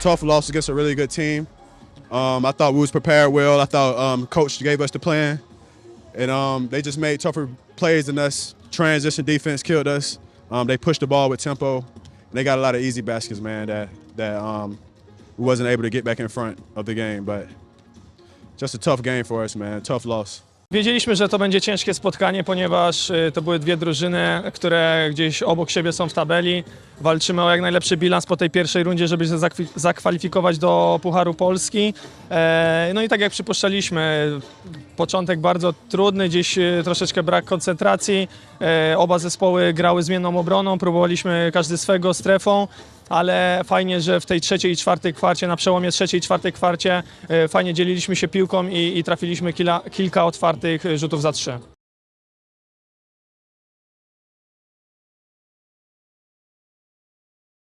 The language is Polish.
tough loss against a really good team. Um, I thought we was prepared well. I thought um, coach gave us the plan, and um, they just made tougher plays than us. Transition defense killed us. Um, they pushed the ball with tempo. And they got a lot of easy baskets, man. That that um, we wasn't able to get back in front of the game, but just a tough game for us, man. Tough loss. Wiedzieliśmy, że to będzie ciężkie spotkanie, ponieważ y, to były dwie drużyny, które gdzieś obok siebie są w tabeli. Walczymy o jak najlepszy bilans po tej pierwszej rundzie, żeby się zakwalifikować do Pucharu Polski. E, No i tak jak przypuszczaliśmy, początek bardzo trudny, gdzieś y, troszeczkę brak koncentracji. E, Oba zespoły grały zmienną obroną, próbowaliśmy każdy swego strefą. Ale fajnie, że w tej trzeciej i czwartej kwarcie, na przełomie trzeciej i czwartej kwarcie, e, fajnie dzieliliśmy się piłką i, i trafiliśmy kila, kilka otwartych rzutów za trzy.